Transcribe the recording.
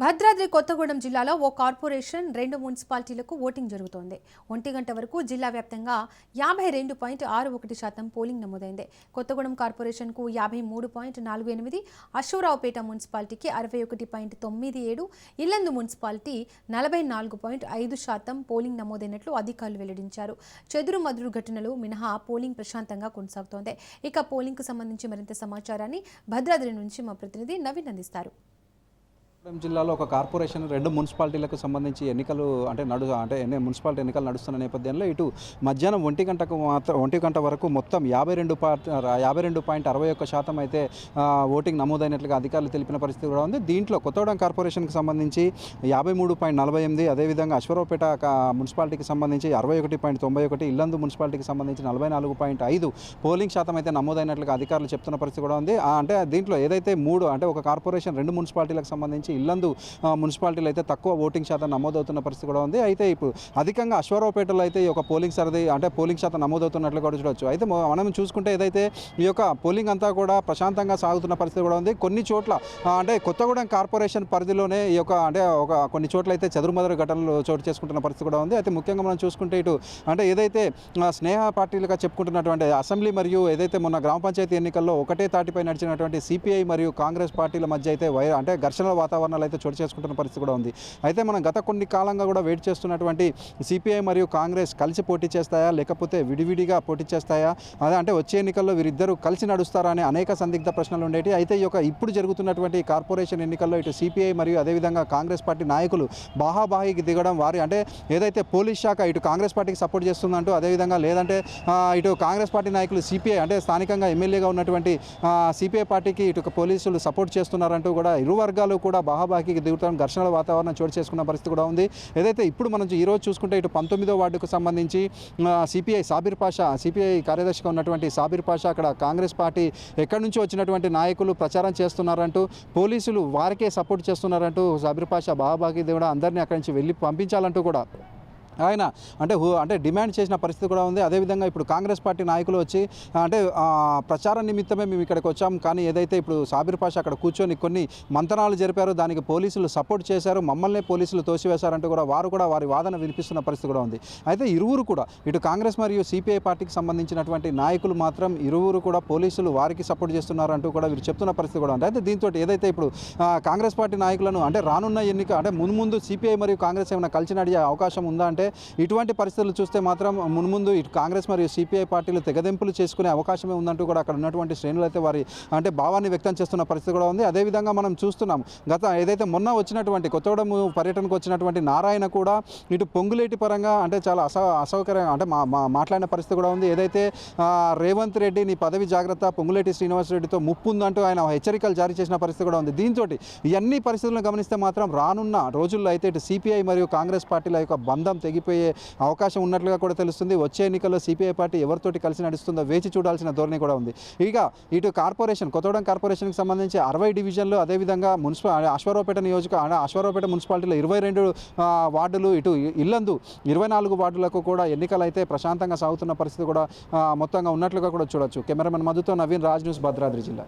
భద్రాద్రి కొత్తగూడెం జిల్లాలో ఓ కార్పొరేషన్ రెండు మున్సిపాలిటీలకు ఓటింగ్ జరుగుతోంది. ఒంటి గంట వరకు జిల్లా వ్యాప్తంగా యాభై రెండు పాయింట్ ఆరు ఒకటి శాతం పోలింగ్ నమోదైంది. కొత్తగూడెం కార్పొరేషన్కు యాభై మూడు పాయింట్ నాలుగు ఎనిమిది అశ్వరావుపేట మున్సిపాలిటీకి అరవై ఒకటి పాయింట్ తొమ్మిది ఏడు ఇల్లందు మున్సిపాలిటీ నలభై నాలుగు పాయింట్ ఐదు శాతం పోలింగ్ నమోదైనట్లు అధికారులు వెల్లడించారు. చెదురు మదురు ఘటనలు మినహా పోలింగ్ ప్రశాంతంగా కొనసాగుతోంది. ఇక పోలింగ్కు సంబంధించి మరింత సమాచారాన్ని భద్రాద్రి నుంచి మా ప్రతినిధి నవీన్ అందిస్తారు. జిల్లాలో ఒక కార్పొరేషన్ రెండు మున్సిపాలిటీలకు సంబంధించి ఎన్నికలు అంటే నడు అంటే ఎన్ని మున్సిపాలిటీ ఎన్నికలు నడుస్తున్న నేపథ్యంలో ఇటు మధ్యాహ్నం ఒంటి గంటకు మాత్రం ఒంటి గంట వరకు మొత్తం యాభై రెండు పార్ట్ యాభై రెండు పాయింట్ అరవై ఒక్క శాతం అయితే ఓటింగ్ నమోదైనట్లుగా అధికారులు తెలిపిన పరిస్థితి కూడా ఉంది. దీంట్లో కొత్తగూడెం కార్పొరేషన్కి సంబంధించి యాభై మూడు పాయింట్ నలభై ఎనిమిది అదేవిధంగా అశ్వరావుపేట మున్సిపాలిటీకి సంబంధించి అరవై ఒకటి పాయింట్ తొంభై ఒకటి ఇల్లందు మున్సిపాలిటీకి సంబంధించి నలభై నాలుగు పాయింట్ ఐదు పోలింగ్ శాతం అయితే నమోదైనట్లుగా అధికారులు చెప్తున్న పరిస్థితి కూడా ఉంది. అంటే దీంట్లో ఏదైతే మూడు అంటే ఒక కార్పొరేషన్ రెండు మున్సిపాలిటీలకు సంబంధించి ఇల్లందు మున్సిపాలిటీలు అయితే తక్కువ ఓటింగ్ శాతం నమోదవుతున్న పరిస్థితి కూడా ఉంది. అయితే ఇప్పుడు అధికంగా అశ్వారావుపేటలో అయితే ఈ యొక్క పోలింగ్ సరది అంటే పోలింగ్ శాతం నమోదవుతున్నట్లు కూడా చూడవచ్చు అయితే మనం చూసుకుంటే ఏదైతే ఈ యొక్క పోలింగ్ అంతా కూడా ప్రశాంతంగా సాగుతున్న పరిస్థితి కూడా ఉంది. కొన్ని చోట్ల అంటే కొత్తగూడెం కార్పొరేషన్ పరిధిలోనే ఈ యొక్క అంటే ఒక కొన్ని చోట్ల అయితే చదురుమదురు ఘటనలు చోటు చేసుకుంటున్న పరిస్థితి కూడా ఉంది. అయితే ముఖ్యంగా మనం చూసుకుంటే ఇటు అంటే ఏదైతే స్నేహ పార్టీలుగా చెప్పుకుంటున్నటువంటి అసెంబ్లీ మరియు ఏదైతే మొన్న గ్రామ పంచాయతీ ఎన్నికల్లో ఒకటే తాటిపై నడిచినటువంటి సిపిఐ మరియు కాంగ్రెస్ పార్టీల మధ్య అయితే వై అంటే ఘర్షణల వాతావరణాలు అయితే చోటు చేసుకుంటున్న పరిస్థితి కూడా ఉంది. అయితే మనం గత కొన్ని కాలంగా కూడా వెయిట్ చేస్తున్నటువంటి సిపిఐ మరియు కాంగ్రెస్ కలిసి పోటీ చేస్తాయా? లేకపోతే విడివిడిగా పోటీ చేస్తాయా? అదే అంటే వచ్చే ఎన్నికల్లో వీరిద్దరూ కలిసి నడుస్తారా అనే అనేక సందిగ్ధ ప్రశ్నలు ఉండేవి అయితే ఈ యొక్క ఇప్పుడు జరుగుతున్నటువంటి కార్పొరేషన్ ఎన్నికల్లో ఇటు సిపిఐ మరియు అదేవిధంగా కాంగ్రెస్ పార్టీ నాయకులు బాహాబాహికి దిగడం వారి అంటే ఏదైతే పోలీస్ శాఖ ఇటు కాంగ్రెస్ పార్టీకి సపోర్ట్ చేస్తుందంటూ అదేవిధంగా లేదంటే ఇటు కాంగ్రెస్ పార్టీ నాయకులు సిపిఐ అంటే స్థానికంగా ఎమ్మెల్యేగా ఉన్నటువంటి సిపిఐ పార్టీకి ఇటు పోలీసులు సపోర్ట్ చేస్తున్నారంటూ కూడా ఇరు వర్గాలు కూడా బాహాబాహికి దిగుతాం ఘర్షణల వాతావరణం చోటు చేసుకున్న పరిస్థితి కూడా ఉంది. ఏదైతే ఇప్పుడు మనం ఈ రోజు చూసుకుంటే ఇటు పంతొమ్మిదో వార్డుకు సంబంధించి సిపిఐ సాబిర్ పాషా సిపిఐ కార్యదర్శిగా ఉన్నటువంటి సాబిర్ పాషా అక్కడ కాంగ్రెస్ పార్టీ ఎక్కడి నుంచి వచ్చినటువంటి నాయకులు ప్రచారం చేస్తున్నారంటూ పోలీసులు వారికే సపోర్ట్ చేస్తున్నారంటూ సాబిర్ పాషా బాహాబాకి దేవుడు అందరినీ అక్కడి నుంచి వెళ్ళి పంపించాలంటూ కూడా ఆయన అంటే అంటే డిమాండ్ చేసిన పరిస్థితి కూడా ఉంది. అదేవిధంగా ఇప్పుడు కాంగ్రెస్ పార్టీ నాయకులు వచ్చి అంటే ప్రచార నిమిత్తమే మేము ఇక్కడికి వచ్చాం. కానీ ఏదైతే ఇప్పుడు సాబిర్ పాషా అక్కడ కూర్చొని కొన్ని మంతనాలు జరిపారు దానికి పోలీసులు సపోర్ట్ చేశారు. మమ్మల్నే పోలీసులు తోసివేశారంటూ కూడా వారు కూడా వారి వాదన వినిపిస్తున్న పరిస్థితి కూడా ఉంది. అయితే ఇరువురు కూడా ఇటు కాంగ్రెస్ మరియు సిపిఐ పార్టీకి సంబంధించినటువంటి నాయకులు మాత్రం ఇరువురు కూడా పోలీసులు వారికి సపోర్ట్ చేస్తున్నారంటూ కూడా వీరు చెప్తున్న పరిస్థితి కూడా ఉంది. అయితే దీంతో ఏదైతే ఇప్పుడు కాంగ్రెస్ పార్టీ నాయకులను అంటే రానున్న ఎన్నిక అంటే ముందు ముందు సిపిఐ మరియు కాంగ్రెస్ ఏమైనా కలిసి నడిచే అవకాశం ఉందా అంటే ఇటువంటి పరిస్థితులు చూస్తే మాత్రం మున్ముందు ఇటు కాంగ్రెస్ మరియు సిపిఐ పార్టీలు తెగదెంపులు చేసుకునే అవకాశమే ఉందంటూ కూడా అక్కడ ఉన్నటువంటి శ్రేణులు అయితే వారి అంటే భావాన్ని వ్యక్తం చేస్తున్న పరిస్థితి కూడా ఉంది. అదేవిధంగా మనం చూస్తున్నాం గత ఏదైతే మొన్న వచ్చినటువంటి కొత్తగూడెం పర్యటనకు వచ్చినటువంటి నారాయణ కూడా ఇటు పొంగులేటి పరంగా అంటే చాలా అసౌ అసౌకర్యంగా అంటే మా మాట్లాడిన పరిస్థితి కూడా ఉంది. ఏదైతే రేవంత్ రెడ్డి నీ పదవి జాగ్రత్త పొంగులేటి శ్రీనివాస్ రెడ్డితో ముప్పు ఉందంటూ ఆయన హెచ్చరికలు జారీ చేసిన పరిస్థితి కూడా ఉంది. దీంతో ఇవన్నీ పరిస్థితులను గమనిస్తే మాత్రం రానున్న రోజుల్లో అయితే ఇటు సిపిఐ మరియు కాంగ్రెస్ పార్టీల యొక్క బంధం తెగిపోయే అవకాశం ఉన్నట్లుగా కూడా తెలుస్తుంది. వచ్చే ఎన్నికల్లో సిపిఐ పార్టీ ఎవరితోటి కలిసి నడుస్తుందో వేచి చూడాల్సిన ధోరణి కూడా ఉంది. ఇక ఇటు కార్పొరేషన్ కొత్తగూడెం కార్పొరేషన్కి సంబంధించి అరవై డివిజన్లు అదేవిధంగా మున్సిపల్ అశ్వరావుపేట నియోజక అశ్వరావుపేట మున్సిపాలిటీలో ఇరవై రెండు వార్డులు ఇటు ఇల్లందు ఇరవై నాలుగు వార్డులకు కూడా ఎన్నికలు అయితే ప్రశాంతంగా సాగుతున్న పరిస్థితి కూడా మొత్తంగా ఉన్నట్లుగా కూడా చూడొచ్చు. కెమెరామెన్ మధుతో నవీన్ రాజ్ న్యూస్ భద్రాద్రి జిల్లా.